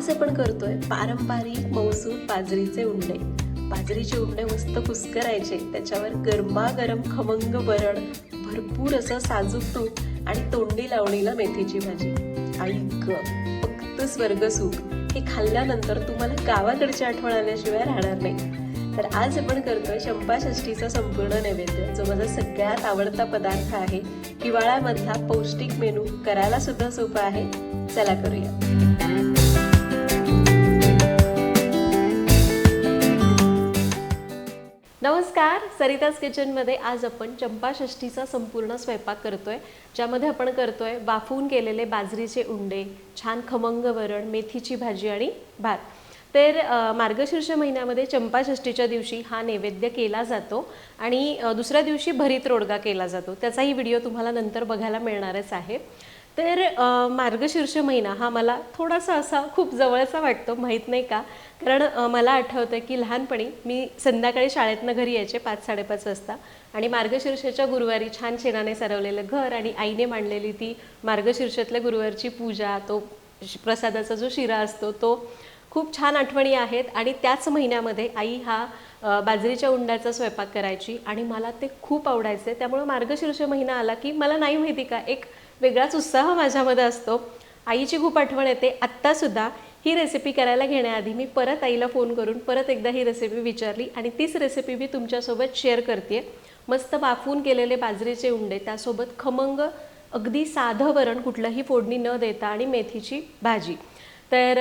आज आपण करतोय पारंपरिक मौसूद बाजरीचे उंडे. बाजरीचे उंडे मस्त कुस्करायचे त्याच्यावर गरमागरम खमंग वरण भरपूर असं साजूक तूप आणि तोंडी लावणीला मेथीची भाजी. ऐक ग फक्त स्वर्ग सुख. हे खाल्ल्यानंतर तुम्हाला गावाकडची आठवण आल्याशिवाय राहणार नाही. तर आज आपण करतोय चंपाषष्ठीचा संपूर्ण नैवेद्य जो माझा सगळ्यात आवडता पदार्थ आहे. हिवाळ्यामधला पौष्टिक मेनू करायला सुद्धा सोपा आहे. चला करूया. सरिताज किचनमध्ये आज आपण चंपाषष्ठीचा संपूर्ण स्वयंपाक करतोय. ज्यामध्ये आपण करतोय वाफवून केलेले बाजरीचे उंडे छान खमंग वरण मेथीची भाजी आणि भात. तर मार्गशीर्ष महिन्यामध्ये चंपाषष्ठीच्या दिवशी हा नैवेद्य केला जातो आणि दुसऱ्या दिवशी भरीत रोडगा केला जातो. त्याचाही व्हिडिओ तुम्हाला नंतर बघायला मिळणारच आहे. तर मार्गशीर्ष महिना हा मला थोडासा असा खूप जवळचा वाटतो माहीत नाही का? कारण मला आठवतं की लहानपणी मी संध्याकाळी शाळेतनं घरी यायचे पाच साडेपाच वाजता आणि मार्गशीर्षाच्या गुरुवारी छान शेणाने सरवलेलं घर आणि आईने मांडलेली ती मार्गशीर्षातल्या गुरुवारची पूजा तो प्रसादाचा जो शिरा असतो तो खूप छान आठवणी आहेत आणि त्याच महिन्यामध्ये आई हा बाजरीच्या उंडाचा स्वयंपाक करायची आणि मला ते खूप आवडायचे. त्यामुळे मार्गशीर्ष महिना आला की मला नाही माहिती का एक वेगळाच उत्साह माझ्यामध्ये असतो. आईची खूप आठवण येते. आत्तासुद्धा ही रेसिपी करायला घेण्याआधी मी परत आईला फोन करून परत एकदा ही रेसिपी विचारली आणि तीच रेसिपी मी तुमच्यासोबत शेअर करते मस्त वाफवून केलेले बाजरीचे उंडे त्यासोबत खमंग अगदी साधं वरण कुठलंही फोडणी न देता आणि मेथीची भाजी. तर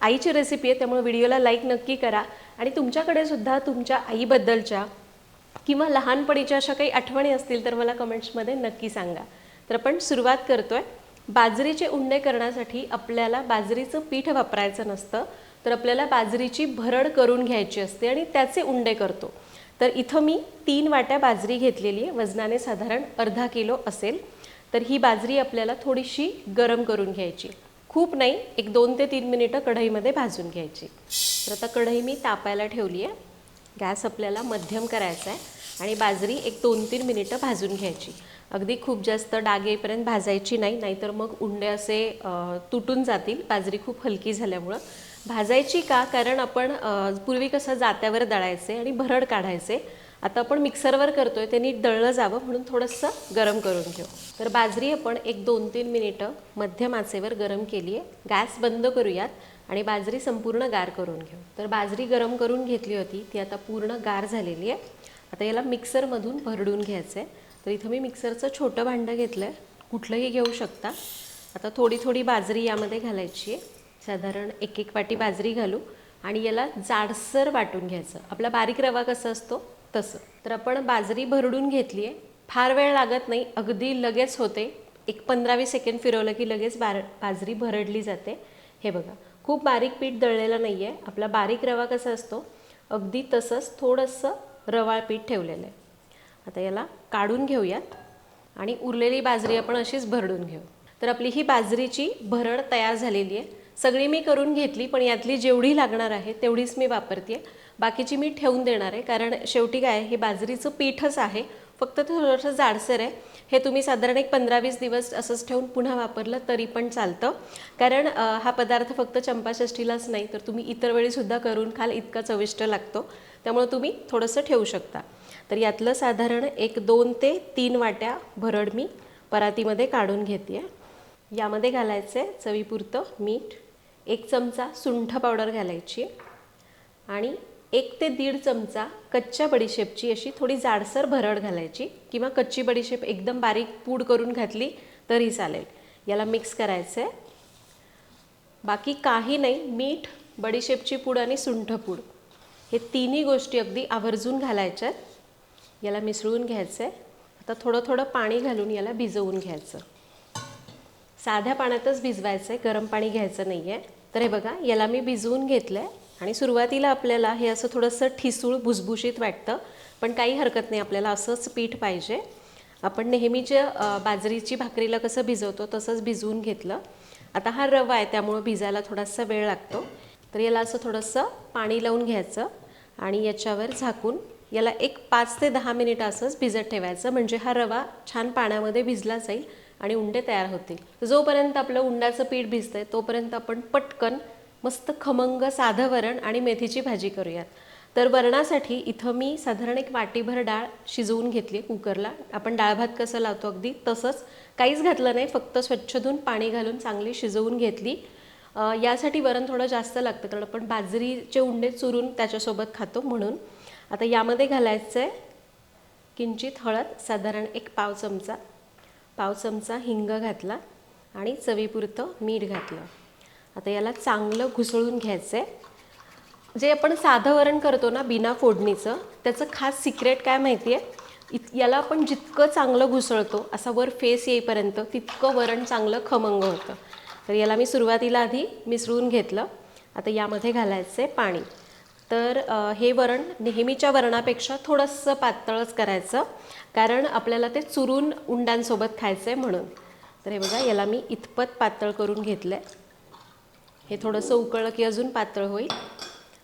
आईची रेसिपी आहे त्यामुळे व्हिडिओला लाईक नक्की करा. आणि तुमच्याकडे सुद्धा तुमच्या आईबद्दलच्या किंवा लहानपणीच्या अशा काही आठवणी असतील तर मला कमेंट्समध्ये नक्की सांगा. तर आपण सुरुवात करतोय. बाजरीचे उंडे करण्यासाठी आपल्याला बाजरीचं पीठ वापरायचं नसतं तर आपल्याला बाजरीची भरड करून घ्यायची असते आणि त्याचे उंडे करतो. तर इथं मी तीन वाट्या बाजरी घेतलेली आहे. वजनाने साधारण अर्धा किलो असेल. तर ही बाजरी आपल्याला थोडीशी गरम करून घ्यायची. खूप नाही एक दोन ते तीन मिनिटं कढईमध्ये भाजून घ्यायची. तर आता कढई मी तापायला ठेवली आहे. गॅस आपल्याला मध्यम करायचा आहे आणि बाजरी एक दोन तीन मिनिटं भाजून घ्यायची. अगदी खूप जास्त डाग येईपर्यंत भाजायची नाही नाहीतर मग उंडे असे तुटून जातील. बाजरी खूप हलकी झाल्यामुळं. भाजायची का? कारण आपण पूर्वी कसं जात्यावर दळायचे आणि भरड काढायचे. आता आपण मिक्सरवर करतोय ते नीट दळलं जावं म्हणून थोडंसं गरम करून घेऊ. तर बाजरी आपण एक दोन तीन मिनिटं मध्यम आचेवर गरम केली आहे गॅस बंद करूयात आणि बाजरी संपूर्ण गार करून घेऊ. तर बाजरी गरम करून घेतली होती ती आता पूर्ण गार झालेली आहे आता याला मिक्सरमधून भरडून घ्यायचं आहे तर इथं मी मिक्सरचं छोटं भांडं घेतलं आहे कुठलंही घेऊ शकता. आता थोडी थोडी बाजरी यामध्ये घालायची आहे. साधारण एक एक वाटी बाजरी घालू आणि याला जाडसर वाटून घ्यायचं. आपला बारीक रवा कसा असतो? तसं. तर आपण बाजरी भरडून घेतली आहे. फार वेळ लागत नाही. अगदी लगेच होते. एक पंधरावी सेकंड फिरवलं की लगेच बार बाजरी भरडली जाते. हे बघा. खूप बारीक पीठ दळलेलं नाही आहे आपला बारीक रवा कसा असतो? अगदी तसंच थोडंसं रवाळ पीठ ठेवलेलं आहे. आता याला काढून घेऊयात. आणि उरलेली बाजरी आपण अशीच भरडून घेऊ. तर आपली ही बाजरीची भरड तयार झालेली आहे. सगळी मी करून घेतली पण यातली जेवढी लागणार आहे तेवढीच मी वापरते. बाकीची मी ठेवून देणार आहे कारण शेवटी काय हे बाजरीचं पीठच आहे. फक्त ते थोडंसं जाडसर आहे. हे तुम्ही साधारण एक पंधरा वीस दिवस असंच ठेवून पुन्हा वापरलं तरी पण चालतं. कारण हा पदार्थ फक्त चंपाषष्ठीलाच नाही तर तुम्ही इतर वेळीसुद्धा करून खाल इतका चविष्ट लागतो. त्यामुळे तुम्ही थोडंसं ठेवू शकता. तर यातलं साधारण एक दोन ते तीन वाट्या भरड मी परातीमध्ये काढून घेते यामध्ये घालायचं आहे चवीपुरतं मीठ एक चमचा सुंठ पावडर घालायची आणि एक ते दीड चमचा कच्च्या बडीशेपची अशी थोडी जाडसर भरड घालायची किंवा कच्ची बडीशेप एकदम बारीक पूड करून घातली तरी चालेल. याला मिक्स करायचं आहे बाकी काही नाही मीठ बडीशेपची पूड आणि सुंठ पूड. हे तिन्ही गोष्टी अगदी आवर्जून घालायच्यात. याला मिसळून घ्यायचं आहे आता थोडं थोडं पाणी घालून याला भिजवून घ्यायचं. साध्या पाण्यातच भिजवायचं आहे गरम पाणी घ्यायचं नाही आहे तर हे बघा याला मी भिजवून घेतलं आहे आणि सुरुवातीला आपल्याला हे असं थोडंसं ठिसूळ भुसभुशीत वाटतं पण काही हरकत नाही आपल्याला असंच पीठ पाहिजे. आपण नेहमीच्या बाजरीची भाकरीला कसं भिजवतो तसंच भिजवून घेतलं. आता हा रवा आहे त्यामुळं भिजायला थोडासा वेळ लागतो. तर याला असं थोडंसं पाणी लावून घ्यायचं आणि याच्यावर झाकून याला एक पाच ते दहा मिनिटं असंच भिजत ठेवायचं. म्हणजे हा रवा छान पाण्यामध्ये भिजला जाईल आणि उंडे तयार होतील. जोपर्यंत आपलं उंडाचं पीठ भिजतंय तोपर्यंत आपण पटकन मस्त खमंग साधं वरण आणि मेथीची भाजी करूयात. तर वरणासाठी इथं मी साधारण एक वाटीभर डाळ शिजवून घेतली कुकरला. आपण डाळ भात कसं लावतो अगदी तसंच काहीच घातलं नाही फक्त स्वच्छ धुवून पाणी घालून चांगली शिजवून घेतली. यासाठी वरण थोडं जास्त लागतं कारण आपण बाजरीचे उंडे चुरून त्याच्यासोबत खातो म्हणून. आता यामध्ये घालायचं आहे किंचित हळद साधारण एक पाव चमचा. पाव चमचा हिंग घातला आणि चवीपुरतं मीठ घातलं. आता याला चांगलं घुसळून घ्यायचं आहे जे आपण साधं वरण करतो ना बिना फोडणीचं त्याचं खास सिक्रेट काय माहिती आहे इत याला आपण जितकं चांगलं घुसळतो असा वर फेस येईपर्यंत तितकं वरण चांगलं खमंग होतं. तर याला मी सुरुवातीला आधी मिसळून घेतलं. आता यामध्ये घालायचं आहे पाणी. तर हे वरण नेहमीच्या वरणापेक्षा थोडंसं पातळच करायचं. कारण आपल्याला ते चुरून उंडांसोबत खायचं आहे म्हणून. तर हे बघा याला मी इतपत पातळ करून घेतलं आहे हे थोडंसं उकळलं की अजून पातळ होईल.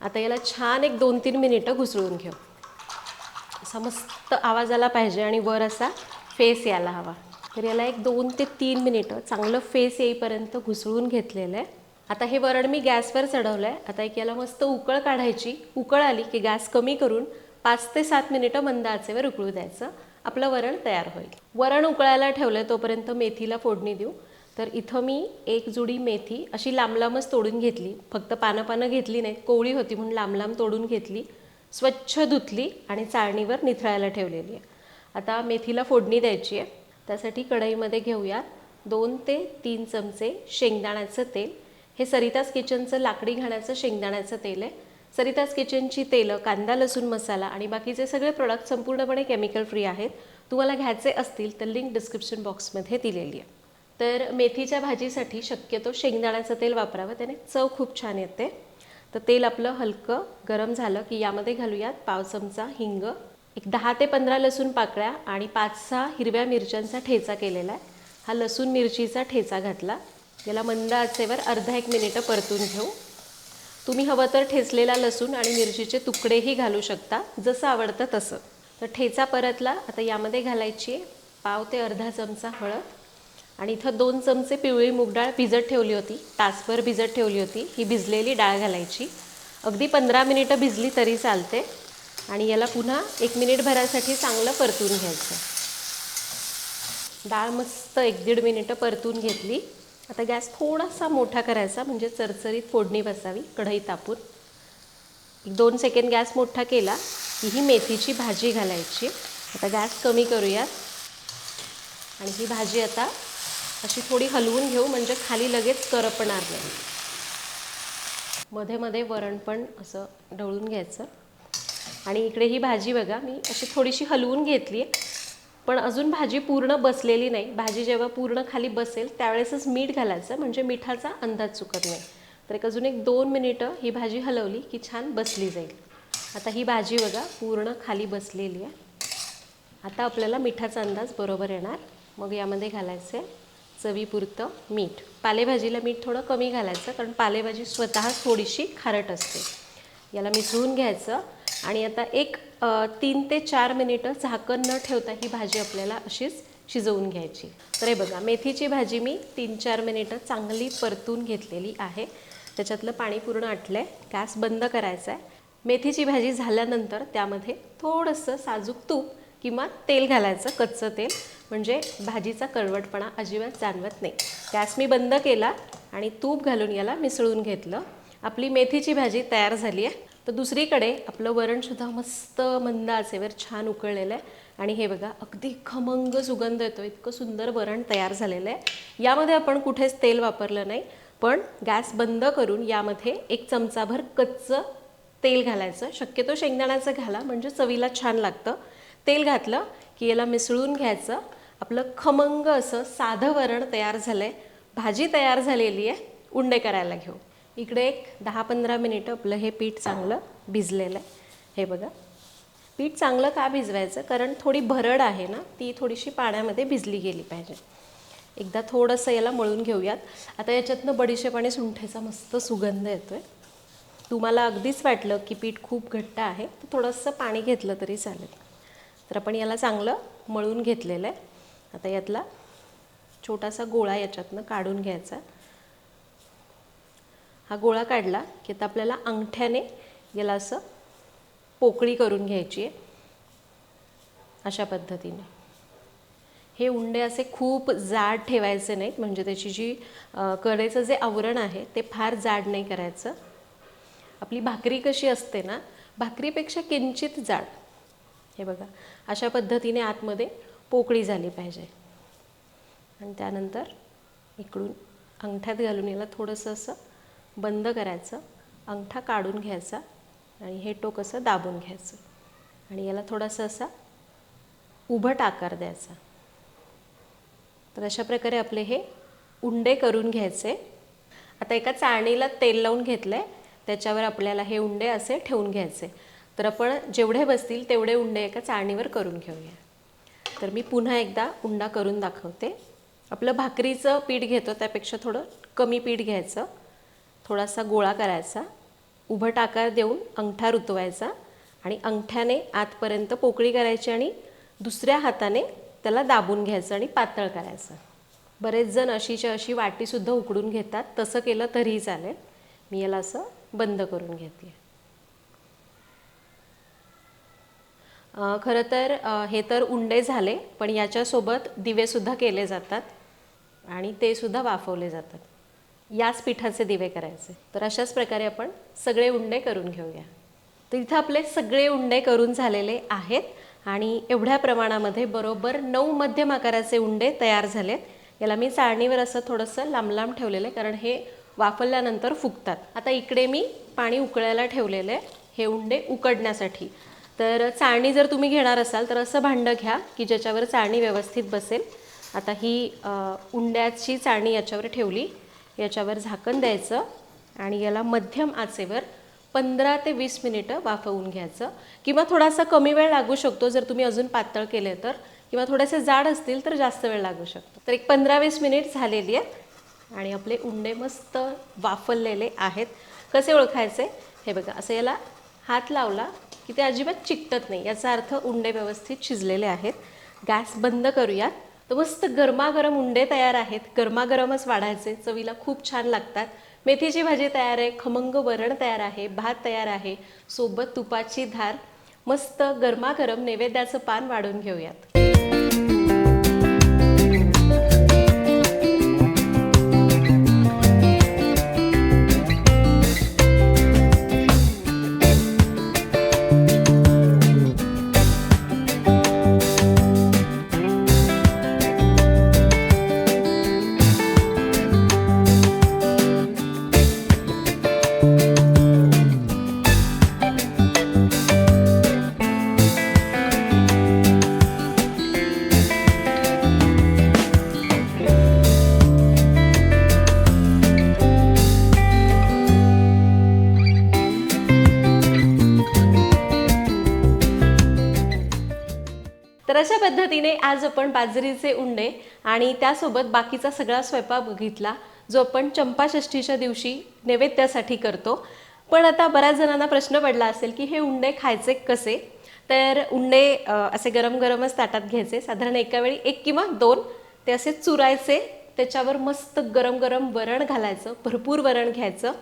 आता याला छान एक दोन तीन मिनिटं घुसळून घेऊ. असा मस्त आवाज आला पाहिजे आणि वर असा फेस यायला हवा. तर याला एक दोन ते तीन मिनिटं चांगलं फेस येईपर्यंत घुसळून घेतलेलं आहे. आता हे वरण मी गॅसवर चढवलं आहे आता एक याला मस्त उकळ काढायची. उकळ आली की गॅस कमी करून पाच ते सात मिनिटं मंद आचेवर उकळू द्यायचं. आपलं वरण तयार होईल. वरण उकळायला ठेवलं आहे तोपर्यंत मेथीला फोडणी देऊ. तर इथं मी एक जुडी मेथी अशी लांब लांबच तोडून घेतली. फक्त पानं पानं घेतली नाही कोवळी होती म्हणून लांब लांब तोडून घेतली. स्वच्छ धुतली आणि चाळणीवर निथळायला ठेवलेली आहे. आता मेथीला फोडणी द्यायची आहे. त्यासाठी कढईमध्ये घेऊयात दोन ते तीन चमचे शेंगदाण्याचं तेल. हे सरितास किचनचं लाकडी घाण्याचं शेंगदाण्याचं तेल आहे. सरितास किचनची तेलं कांदा लसूण मसाला आणि बाकीचे सगळे प्रोडक्ट संपूर्णपणे केमिकल फ्री आहेत तुम्हाला घ्यायचे असतील तर लिंक डिस्क्रिप्शन बॉक्समध्ये दिलेली आहे. तर मेथीच्या भाजीसाठी शक्यतो शेंगदाण्याचं तेल वापरावं त्याने चव खूप छान येते. तर तेल आपलं हलकं गरम झालं की यामध्ये घालूयात पाव चमचा हिंग एक दहा ते पंधरा लसूण पाकळ्या आणि पाच सहा हिरव्या मिरच्यांचा ठेचा केलेला आहे. हा लसूण मिरचीचा ठेचा घातला. याला मंद आचेवर अर्धा एक मिनिटं परतून घेऊ. तुम्ही हवं तर ठेचलेला लसूण आणि मिरचीचे तुकडेही घालू शकता जसं आवडतं तसं. तर ठेचा परतला आता यामध्ये घालायची आहे पाव ते अर्धा चमचा हळद. आणि इथं दोन चमचे पिवळी मूग डाळ भिजत ठेवली होती तासभर भिजत ठेवली होती ही भिजलेली डाळ घालायची. अगदी पंधरा मिनिटं भिजली तरी चालते. आणि याला पुन्हा एक मिनिट भरासाठी चांगलं परतून घ्यायचं. डाळ मस्त एक दीड मिनिटं परतून घेतली. आता गॅस थोडासा मोठा करायचा म्हणजे चरचरीत फोडणी बसावी कढई तापून. एक दोन सेकंड गॅस मोठा केला की ही मेथीची भाजी घालायची. आता गॅस कमी करूयात. आणि ही भाजी आता अशी थोडी हलवून घेऊ म्हणजे खाली लगेच करपणार नाही. मध्ये मध्ये वरण पण असं ढवळून घ्यायचं. आणि इकडे ही भाजी बघा मी अशी थोडीशी हलवून घेतली पण अजून भाजी पूर्ण बसलेली नाही. भाजी जेव्हा पूर्ण खाली बसेल त्यावेळेसच मीठ घालायचं म्हणजे मिठाचा अंदाज चुकत नाही. तर एक अजून एक दोन मिनिटं ही भाजी हलवली की छान बसली जाईल. आता ही भाजी बघा पूर्ण खाली बसलेली आहे. आता आपल्याला मिठाचा अंदाज बरोबर येणार. मग यामध्ये घालायचं आहे चवीपुरतं मीठ. पालेभाजीला मीठ थोडं कमी घालायचं कारण पालेभाजी स्वतः थोडीशी खारट असते. याला मिसळून घ्यायचं. आणि आता एक तीन ते चार मिनिटं झाकण न ठेवता ही भाजी आपल्याला अशीच शिजवून घ्यायची. तर हे बघा मेथीची भाजी मी तीन चार मिनिटं चांगली परतून घेतलेली आहे. त्याच्यातलं पाणी पूर्ण आटलं आहे गॅस बंद करायचा आहे मेथीची भाजी झाल्यानंतर त्यामध्ये थोडंसं साजूक तूप किंवा तेल घालायचं कच्चं तेल. म्हणजे भाजीचा कळवटपणा अजिबात जाणवत नाही. गॅस मी बंद केला आणि तूप घालून याला मिसळून घेतलं. आपली मेथीची भाजी तयार झाली आहे. तर दुसरीकडे आपलं वरणसुद्धा मस्त मंद आचेवर छान उकळलेलं आहे. आणि हे बघा अगदी खमंग सुगंध येतो. इतकं सुंदर वरण तयार झालेलं आहे. यामध्ये आपण कुठेच तेल वापरलं नाही पण गॅस बंद करून यामध्ये एक चमचाभर कच्चं तेल घालायचं. शक्यतो शेंगदाण्याचं घाला म्हणजे चवीला छान लागतं. तेल घातलं की याला मिसळून घ्यायचं. आपलं खमंग असं साधं वरण तयार झालं आहे भाजी तयार झालेली आहे. उंडे करायला घेऊ. इकडे एक दहा पंधरा मिनिटं आपलं हे पीठ चांगलं भिजलेलं आहे. हे बघा. पीठ चांगलं का भिजवायचं? कारण थोडी भरड आहे ना ती थोडीशी पाण्यामध्ये भिजली गेली पाहिजे. एकदा थोडंसं याला मळून घेऊयात. आता याच्यातनं बडीशेप आणि सुंठेचा मस्त सुगंध येतो आहे तुम्हाला अगदीच वाटलं की पीठ खूप घट्ट आहे तर थोडंसं पाणी घेतलं तरी चालेल. तर आपण याला चांगलं मळून घेतलेलं आहे. आता यातला छोटासा गोळा याच्यातनं काढून घ्यायचा. हा गोळा काढला की आता आपल्याला अंगठ्याने याला असं पोकळी करून घ्यायची आहे. अशा पद्धतीने. हे उंडे असे खूप जाड ठेवायचे नाहीत म्हणजे त्याची जी कडेचं जे आवरण आहे ते फार जाड नाही करायचं. आपली भाकरी कशी असते ना भाकरीपेक्षा किंचित जाड. हे बघा अशा पद्धतीने आतमध्ये पोकळी झाली पाहिजे. आणि त्यानंतर इकडून अंगठ्यात घालून याला थोडंसं असं बंद करायचं अंगठा काढून घ्यायचा आणि हे टोक असं दाबून घ्यायचं. आणि याला थोडासा असा उभट आकार द्यायचा. तर अशा प्रकारे आपले हे उंडे करून घ्यायचे. आता एका चाळणीला तेल लावून घेतलं आहे त्याच्यावर आपल्याला हे उंडे असे ठेवून घ्यायचे. तर आपण जेवढे बसतील तेवढे उंडे एका चाळणीवर करून घेऊया. तर मी पुन्हा एकदा उंडा करून दाखवते. आपलं भाकरीचं पीठ घेतो त्यापेक्षा थोडं कमी पीठ घ्यायचं. थोडासा गोळा करायचा उभट आकार देऊन अंगठा रुतवायचा आणि अंगठ्याने आतपर्यंत पोकळी करायची आणि दुसऱ्या हाताने त्याला दाबून घ्यायचं आणि पातळ करायचं. बरेच जण अशीच्या अशी वाटीसुद्धा उकडून घेतात तसं केलं तरीही चालेल. मी याला असं बंद करून घेते. खरं तर हे तर उंडे झाले पण याच्यासोबत दिवेसुद्धा केले जातात आणि ते सुद्धा वाफवले जातात. याच पिठाचे दिवे करायचे. तर अशाच प्रकारे आपण सगळे उंडे करून घेऊया. तर इथं आपले सगळे उंडे करून झालेले आहेत आणि एवढ्या प्रमाणामध्ये बरोबर नऊ मध्यम आकाराचे उंडे तयार झालेत. याला मी चाळणीवर असं थोडंसं लांब लांब ठेवलेलं आहे कारण हे वाफरल्यानंतर फुगतात. आता इकडे मी पाणी उकळायला ठेवलेलं आहे हे उंडे उकडण्यासाठी. तर चाळणी जर तुम्ही घेणार असाल तर असं भांडं घ्या की ज्याच्यावर चाळणी व्यवस्थित बसेल. आता ही उंड्याची चाळणी याच्यावर ठेवली. याच्यावर झाकण द्यायचं आणि याला मध्यम आचेवर पंधरा ते वीस मिनिटं वाफवून घ्यायचं. किंवा थोडासा कमी वेळ लागू शकतो जर तुम्ही अजून पातळ केले तर. किंवा थोडेसे जाड असतील तर जास्त वेळ लागू शकतो. तर एक पंधरा वीस मिनिट झालेली आहेत आणि आपले उंडे मस्त वाफललेले आहेत. कसे ओळखायचे? हे बघा असं याला हात लावला की ते अजिबात चिकटत नाही. याचा अर्थ उंडे व्यवस्थित शिजलेले आहेत. गॅस बंद करूयात. तर मस्त गरमागरम उंडे तयार आहेत. गरमागरमच वाढायचे. चवीला खूप छान लागतात. मेथीची भाजी तयार आहे. खमंग वरण तयार आहे. भात तयार आहे. सोबत तुपाची धार. मस्त गरमागरम नैवेद्याचं पान वाढून घेऊयात. अशा पद्धतीने आज आपण बाजरीचे उंडे आणि त्यासोबत बाकीचा सगळा स्वयंपाक बघितला जो आपण चंपाषष्ठीच्या दिवशी नैवेद्यासाठी करतो. पण आता बऱ्याच जणांना प्रश्न पडला असेल की हे उंडे खायचे कसे? तर उंडे असे गरम गरमच ताटात घ्यायचे. साधारण एका वेळी एक किंवा दोन ते असे चुरायचे. त्याच्यावर मस्त गरम गरम वरण घालायचं भरपूर वरण घ्यायचं.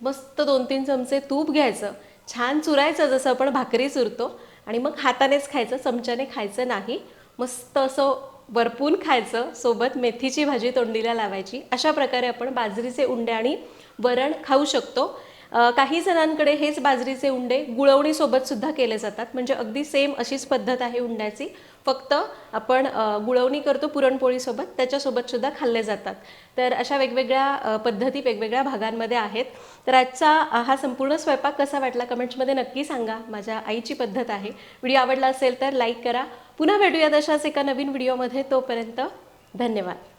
मस्त दोन तीन चमचे तूप घ्यायचं. छान चुरायचं जसं आपण भाकरी चुरतो. आणि मग हातानेच खायचं चमच्याने खायचं नाही. मस्त असं वरपून खायचं सोबत मेथीची भाजी तोंडीला लावायची. अशा प्रकारे आपण बाजरीचे उंडे आणि वरण खाऊ शकतो. काही जणांकडे हेच बाजरीचे उंडे गुळवणीसोबत सुद्धा केले जातात. म्हणजे अगदी सेम अशीच पद्धत आहे उंड्याची. फक्त आपण गुळवणी करतो पुरणपोळीसोबत त्याच्यासोबत सुद्धा खाल्ले जातात. तर अशा वेगवेगळ्या पद्धती वेगवेगळ्या भागांमध्ये आहेत. तर आजचा हा संपूर्ण स्वयंपाक कसा वाटला कमेंट्समध्ये नक्की सांगा. माझ्या आईची पद्धत आहे. व्हिडिओ आवडला असेल तर लाईक करा. पुन्हा भेटूया तशाच एका नवीन व्हिडिओमध्ये. तोपर्यंत धन्यवाद.